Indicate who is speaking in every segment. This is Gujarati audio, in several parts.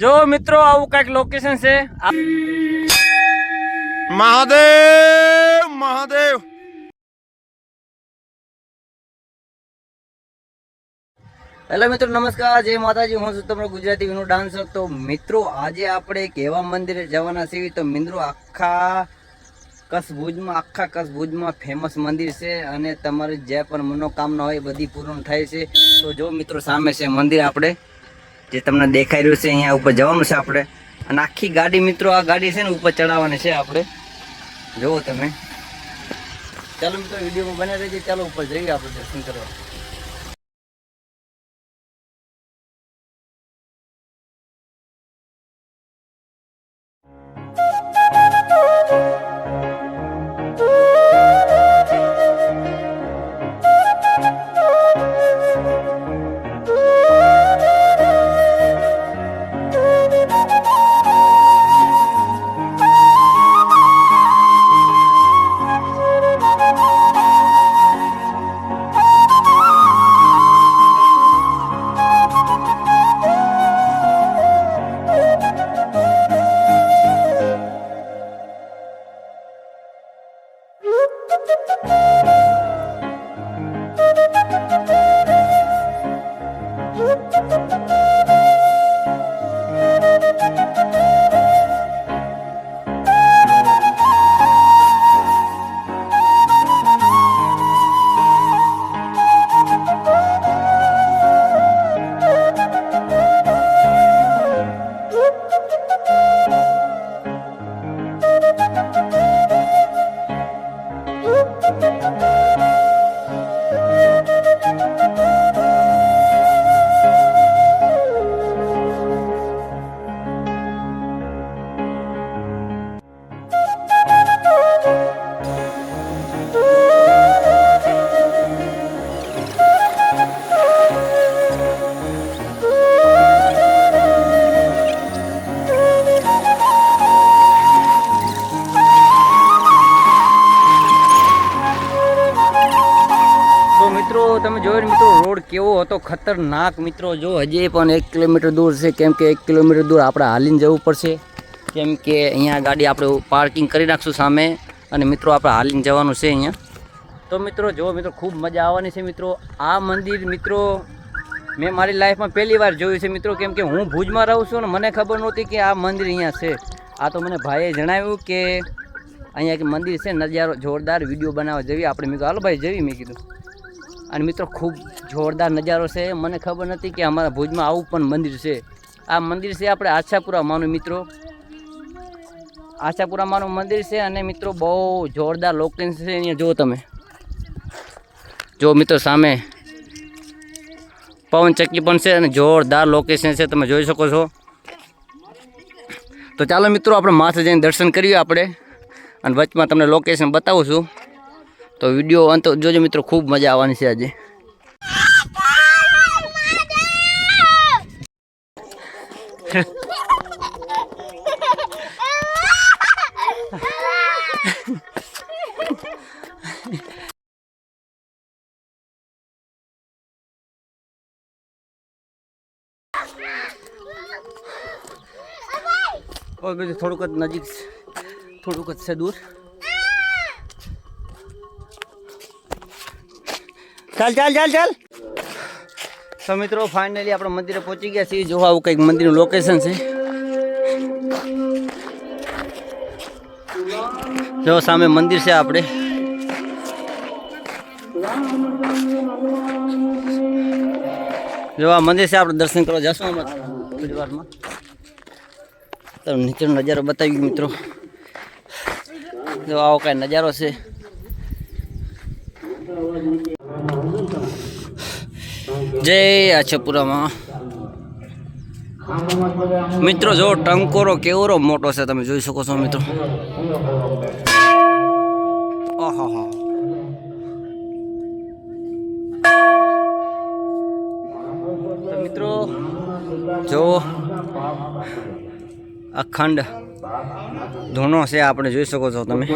Speaker 1: જો મિત્રો આવું કંઈક લોકેશન છે.
Speaker 2: મહાદેવ મહાદેવ.
Speaker 3: હેલો મિત્રો નમસ્કાર. જય માતાજી. હું છું તમારો ગુજરાતી વિનો ડાન્સર. તો મિત્રો આજે આપણે એક એવા મંદિરે જવાના છીએ. તો મિત્રો આખા કચ્છ ભુજમાં આખા કચ્છ ભુજમાં ફેમસ મંદિર છે અને તમારી જે પણ મનોકામના હોય એ બધી પૂર્ણ થાય છે. તો જો મિત્રો સામે છે મંદિર આપણે. જે તમને દેખાઈ રહ્યું છે, અહીંયા ઉપર જવાનું છે આપણે. અને આખી ગાડી મિત્રો, આ ગાડી છે ને ઉપર ચડાવવાની છે આપણે. જુઓ તમે. ચાલો મિત્રો, વિડીયોમાં બને રહેજે. ચાલો ઉપર જઈએ આપણે દર્શન કરવા. હતો ખતરનાક મિત્રો, જો હજી પણ એક કિલોમીટર દૂર છે, કેમ કે એક કિલોમીટર દૂર આપણે હાલીને જવું પડશે. કેમ કે અહીંયા ગાડી આપણે પાર્કિંગ કરી નાખશું સામે, અને મિત્રો આપણે હાલીને જવાનું છે અહીંયા. તો મિત્રો જો મિત્રો, ખૂબ મજા આવવાની છે મિત્રો. આ મંદિર મિત્રો, મેં મારી લાઈફમાં પહેલી વાર જોયું છે મિત્રો. કેમ કે હું ભુજમાં રહું છું અને મને ખબર નહોતી કે આ મંદિર અહીંયા છે. આ તો મને ભાઈએ જણાવ્યું કે અહીંયા એક મંદિર છે, નજારો જોરદાર વીડિયો બનાવવા જેવી. આપણે મેં કીધું, હાલો ભાઈ જેવી મેં કીધું. અને મિત્રો, ખૂબ જોરદાર નજારો છે. મને ખબર નથી કે અમારા ભુજમાં આવું પણ મંદિર છે. આ મંદિર છે આપણે આશાપુરા માનું મિત્રો. આશાપુરા માનું મંદિર છે અને મિત્રો, બહુ જોરદાર લોકેશન છે અહીંયા. જો તમે. જો મિત્રો, સામે પવન ચક્કી પણ છે અને જોરદાર લોકેશન છે. તમે જોઈ શકો છો. તો ચાલો મિત્રો, આપણે માથે જઈને દર્શન કરીએ આપણે. અને વચમાં તમને લોકેશન બતાવું છું. તો વીડિયો અંત જોજો મિત્રો, ખૂબ મજા આવવાની છે આજે થોડુંક જ નજીક. થોડુંક જ છે દૂર ચાલ ચાલ ચાલ ચાલ. તો મિત્રો ફાઇનલી આપણે મંદિરે પહોંચી ગયા છીએ. જો આવું કંઈક મંદિરનું લોકેશન છે. જો, સામે મંદિર છે આપણે. જો, આ મંદિર છે, આપણે દર્શન કરવા જશું થોડી તો નીચેનો નજારો બતાવી મિત્રો. જો, આવો કાંઈ નજારો છે. જય આછપુરામાં મિત્રો, જો ટંકોરો કેવરો મોટો છે, તમે જોઈ શકો છો, મિત્રો. મિત્રો, જો અખંડ ધૂણો છે, આપણે જોઈ શકો છો તમે.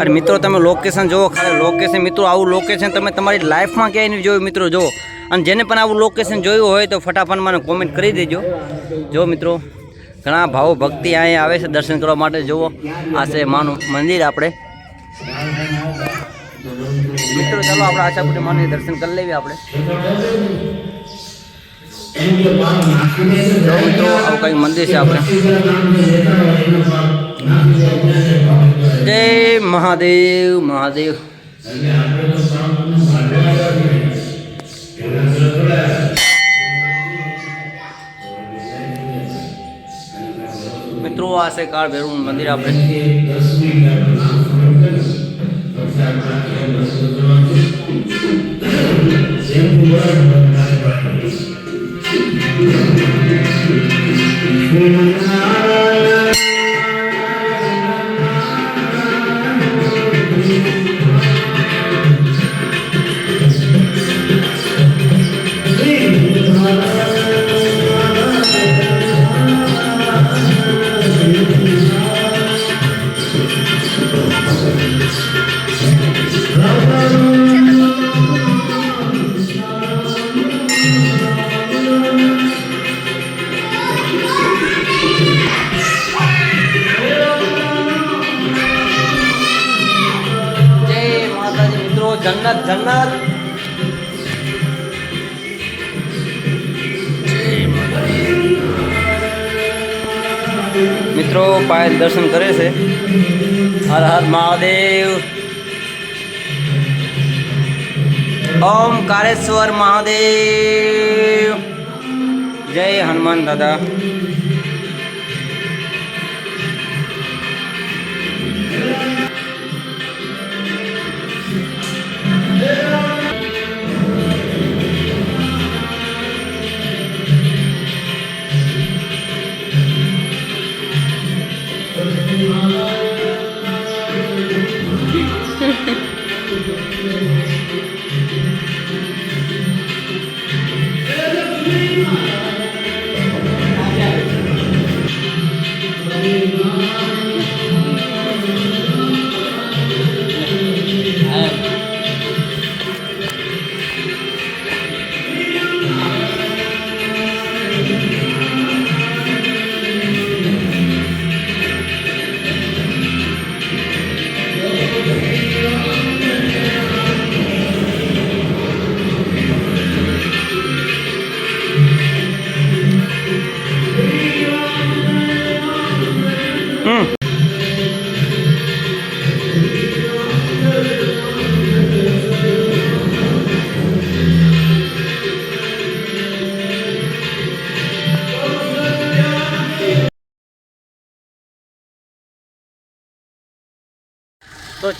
Speaker 3: અને મિત્રો, તમે લોકેશન જુઓ, ખાલી લોકેશન મિત્રો, આવું લોકેશન તમે તમારી લાઈફમાં ક્યાંય નહીં જોયું, મિત્રો, જો. અને જેને પણ આવું લોકેશન જોયું હોય તો ફટાફટ મને કોમેન્ટ કરી દેજો. જો મિત્રો, ઘણા ભાવ ભક્તિ અહીંયા આવે છે દર્શન કરવા માટે. જુઓ, આ છે માનું મંદિર આપણે. મિત્રો, ચાલો આપણે આશાપુરી માને દર્શન કરી લેવી આપણે. મિત્રો, આવું મંદિર છે આપણે. જય મહાદેવ મહાદેવ. મિત્રો આ છે કાળ ભૈરવનું મંદિર આપણે જય જન્નત જન્નત મિત્રો પાયલ દર્શન કરે છે હર હર મહાદેવ ઓમ કારેશ્વર મહાદેવ જય હનુમાન દાદા Thank you.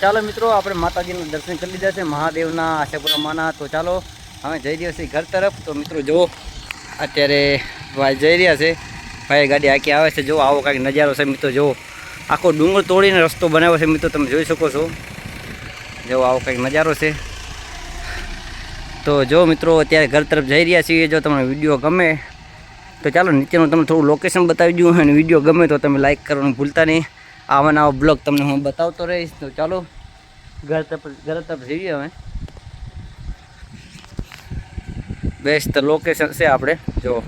Speaker 3: ચાલો મિત્રો, આપણે માતાજીનું દર્શન કરી લીધા છે, મહાદેવના આશાપુરામાના. તો ચાલો અમે જઈ રહ્યા છીએ ઘર તરફ. તો મિત્રો, જુઓ, અત્યારે ભાઈ જઈ રહ્યા છે. ભાઈ ગાડી આખી આવે છે, જુઓ, આવો કાંઈક નજારો છે મિત્રો, જુઓ. આખો ડુંગર તોડીને રસ્તો બનાવ્યો છે મિત્રો, તમે જોઈ શકો છો. જુઓ, આવો કંઈક નજારો છે. તો જો મિત્રો, અત્યારે ઘર તરફ જઈ રહ્યા છીએ, જો તમને વીડિયો ગમે, તો ચાલો નીચેનું તમને થોડું લોકેશન બતાવી દઉં અને વીડિયો ગમે તો તમે લાઈક કરવાનું ભૂલતા નહીં. આવા નવા બ્લોગ તમને હું બતાવતો રહીશ. તો ચાલો, ઘર તરફ ઘર તરફ જઈએ હવે. બેસ્ટ લોકેશન છે આપણે, જો.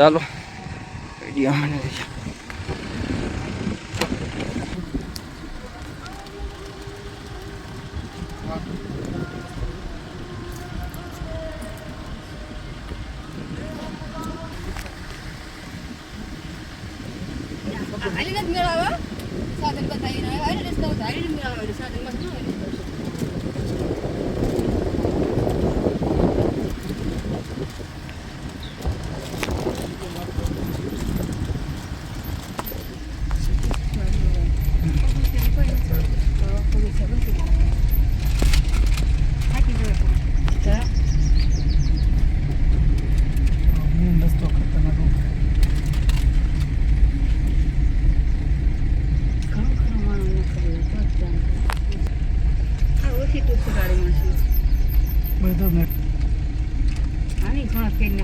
Speaker 3: ચાલો વીડિયો મને
Speaker 4: આલી નથી મેળાવા સાધન બતાવીને આવ્યા ને રસ્તા ઉપર આલી નથી મેળાવા એટલે સાધનમાં શું હોય?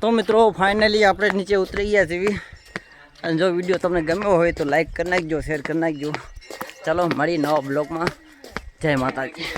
Speaker 3: તો મિત્રો ફાઇનલી આપણે નીચે ઉતરી ગયા છીએ. અને જો વીડિયો તમને ગમ્યો હોય તો લાઈક કરી નાખજો શેર કરી નાખજો. ચાલો મળી નવા બ્લોગમાં જય માતાજી.